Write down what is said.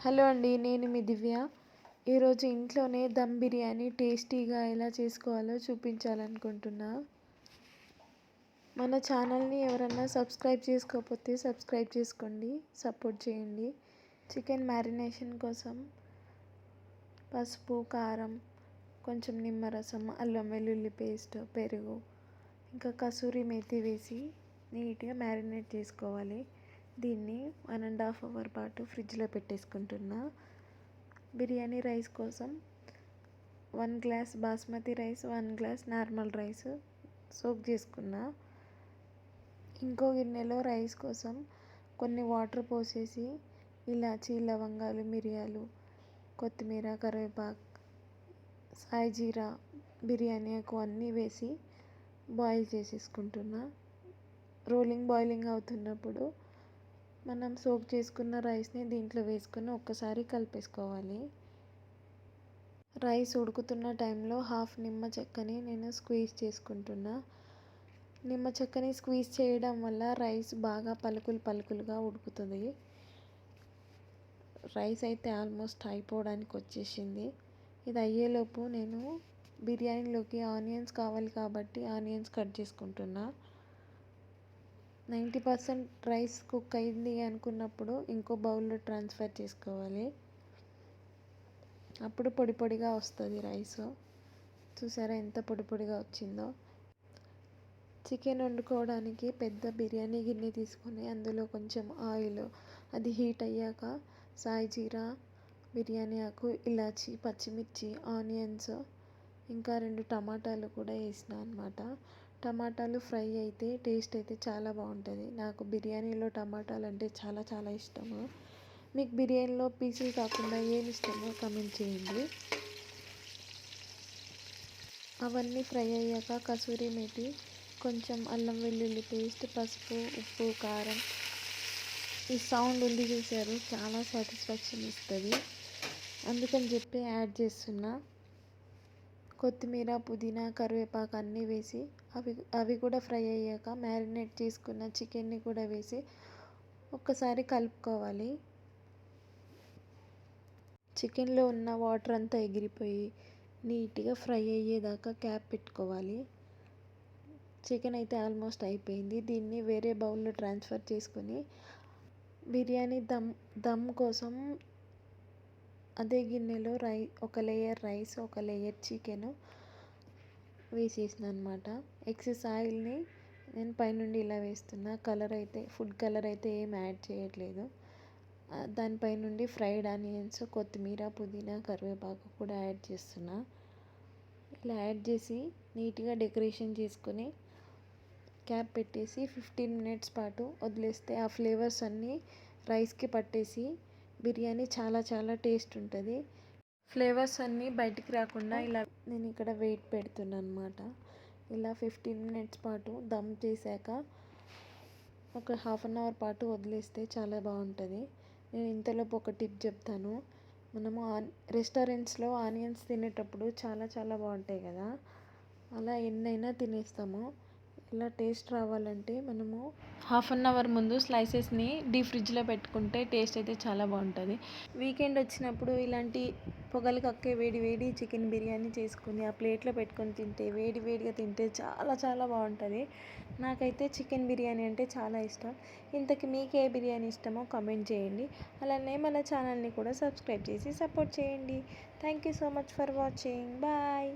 Hello అండి నేను మీ దివ్య. ఈరోజు ఇంట్లోనే దమ్ బిర్యానీ టేస్టీగా ఎలా చేసుకోవాలో చూపించాలనుకుంటున్నా. మన ఛానల్ని ఎవరన్నా సబ్స్క్రైబ్ చేసుకోకపోతే సబ్స్క్రైబ్ చేసుకోండి సపోర్ట్ చేయండి. చికెన్ మ్యారినేషన్ కోసం పసుపు కారం కొంచెం నిమ్మరసం అల్లం వెల్లుల్లి పేస్ట్ పెరుగు ఇంకా కసూరి మేతి వేసి నీట్గా మ్యారినేట్ చేసుకోవాలి. దీన్ని వన్ అండ్ హాఫ్ అవర్ పాటు ఫ్రిడ్జ్లో పెట్టేసుకుంటున్నా. బిర్యానీ రైస్ కోసం one glass basmati rice one glass normal rice soak చేసుకున్నా. ఇంకో గిన్నెలో రైస్ కోసం కొన్ని వాటర్ పోసేసి ఇలాచి లవంగాలు మిరియాలు కొత్తిమీర కరివేపాకు సాయి జీరా బిర్యానీ ఆకు అన్నీ వేసి బాయిల్ చేసేసుకుంటున్నా. రోలింగ్ బాయిలింగ్ అవుతున్నప్పుడు మనం సోక్ చేసుకున్న రైస్ని దీంట్లో వేసుకొని ఒక్కసారి కలిపేసుకోవాలి. రైస్ ఉడుకుతున్న టైంలో హాఫ్ నిమ్మ చెక్కని నేను స్క్వీజ్ చేసుకుంటున్నా. నిమ్మ చెక్కని స్క్వీజ్ చేయడం వల్ల రైస్ బాగా పలుకులు పలుకులుగా ఉడుకుతుంది. రైస్ అయితే ఆల్మోస్ట్ అయిపోవడానికి వచ్చేసింది. ఇది అయ్యేలోపు నేను బిర్యానీలోకి ఆనియన్స్ కావాలి కాబట్టి ఆనియన్స్ కట్ చేసుకుంటున్నా. నైంటీ పర్సెంట్ రైస్ కుక్ అయింది అనుకున్నప్పుడు ఇంకో బౌల్లో ట్రాన్స్ఫర్ చేసుకోవాలి. అప్పుడు పొడి పొడిగా వస్తుంది రైస్. చూసారా ఎంత పొడి పొడిగా వచ్చిందో? చికెన్ వండుకోవడానికి పెద్ద బిర్యానీ గిన్నె తీసుకొని అందులో కొంచెం ఆయిల్ అది హీట్ అయ్యాక సాయి జీరా బిర్యానీ ఆకు ఇలాచి పచ్చిమిర్చి ఆనియన్స్ ఇంకా రెండు టమాటాలు కూడా వేసిన అనమాట టమాటాలు ఫ్రై అయితే టేస్ట్ అయితే చాలా బాగుంటుంది. నాకు బిర్యానీలో టమాటాలు అంటే చాలా చాలా ఇష్టము. మీకు బిర్యానీలో పీసులు కాకుండా ఏమి ఇష్టమో కమెంట్ చేయండి. అవన్నీ ఫ్రై అయ్యాక కసూరి మేతి కొంచెం అల్లం వెల్లుల్లి పేస్ట్ పసుపు ఉప్పు కారం. ఈ సౌండ్ ఉంది చూసారు చాలా సాటిస్ఫాక్షన్ ఇస్తుంది. అందుకని చెప్పి యాడ్ చేస్తున్నా. కొత్తిమీర పుదీనా కరివేపాకు అన్నీ వేసి అవి అవి కూడా ఫ్రై అయ్యాక మ్యారినేట్ చేసుకున్న చికెన్ని కూడా వేసి ఒక్కసారి కలుపుకోవాలి. చికెన్లో ఉన్న వాటర్ అంతా ఎగిరిపోయి నీట్గా ఫ్రై అయ్యేదాకా క్యాప్ పెట్టుకోవాలి. చికెన్ అయితే ఆల్మోస్ట్ అయిపోయింది. దీన్ని వేరే బౌల్లో ట్రాన్స్ఫర్ చేసుకొని బిర్యానీ దమ్ దమ్ కోసం అదే గిన్నెలో రై ఒక లేయర్ రైస్ ఒక లేయర్ చికెన్ వేసేసిన అనమాట ఎక్సెస్ ఆయిల్ని నేను పైనుండి ఇలా వేస్తున్నా. కలర్ అయితే ఫుడ్ కలర్ అయితే ఏం యాడ్ చేయట్లేదు. దానిపైనుండి ఫ్రైడ్ ఆనియన్స్ కొత్తిమీర పుదీనా కరివేపాకు కూడా యాడ్ చేస్తున్నా. ఇలా యాడ్ చేసి నీట్గా డెకరేషన్ చేసుకొని క్యాప్ పెట్టేసి ఫిఫ్టీన్ మినిట్స్ పాటు వదిలేస్తే ఆ ఫ్లేవర్స్ అన్నీ రైస్కి పట్టేసి బిర్యానీ చాలా చాలా టేస్ట్ ఉంటుంది. ఫ్లేవర్స్ అన్నీ బయటికి రాకుండా ఇలా నేను ఇక్కడ వెయిట్ పెడుతున్నాను అనమాట ఇలా ఫిఫ్టీన్ మినిట్స్ పాటు దమ్ చేశాక ఒక హాఫ్ అన్ అవర్ పాటు వదిలేస్తే చాలా బాగుంటుంది. నేను ఇంతలోపు ఒక టిప్ చెప్తాను. మనము ఆన్ రెస్టారెంట్స్లో ఆనియన్స్ తినేటప్పుడు చాలా చాలా బాగుంటాయి కదా. అలా ఎన్నైనా తినేస్తాము. ఇలా టేస్ట్ రావాలంటే మనము హాఫ్ అన్ అవర్ ముందు స్లైసెస్ని డీ ఫ్రిడ్జ్లో పెట్టుకుంటే టేస్ట్ అయితే చాలా బాగుంటుంది. వీకెండ్ వచ్చినప్పుడు ఇలాంటి పొగలు కక్కే వేడి వేడి చికెన్ బిర్యానీ చేసుకుని ఆ ప్లేట్లో పెట్టుకొని తింటే వేడి వేడిగా తింటే చాలా చాలా బాగుంటుంది. నాకైతే చికెన్ బిర్యానీ అంటే చాలా ఇష్టం. ఇంతకి మీకు ఏ బిర్యానీ ఇష్టమో కమెంట్ చేయండి. అలానే మన ఛానల్ని కూడా సబ్స్క్రైబ్ చేసి సపోర్ట్ చేయండి. Thank you so much for watching. Bye.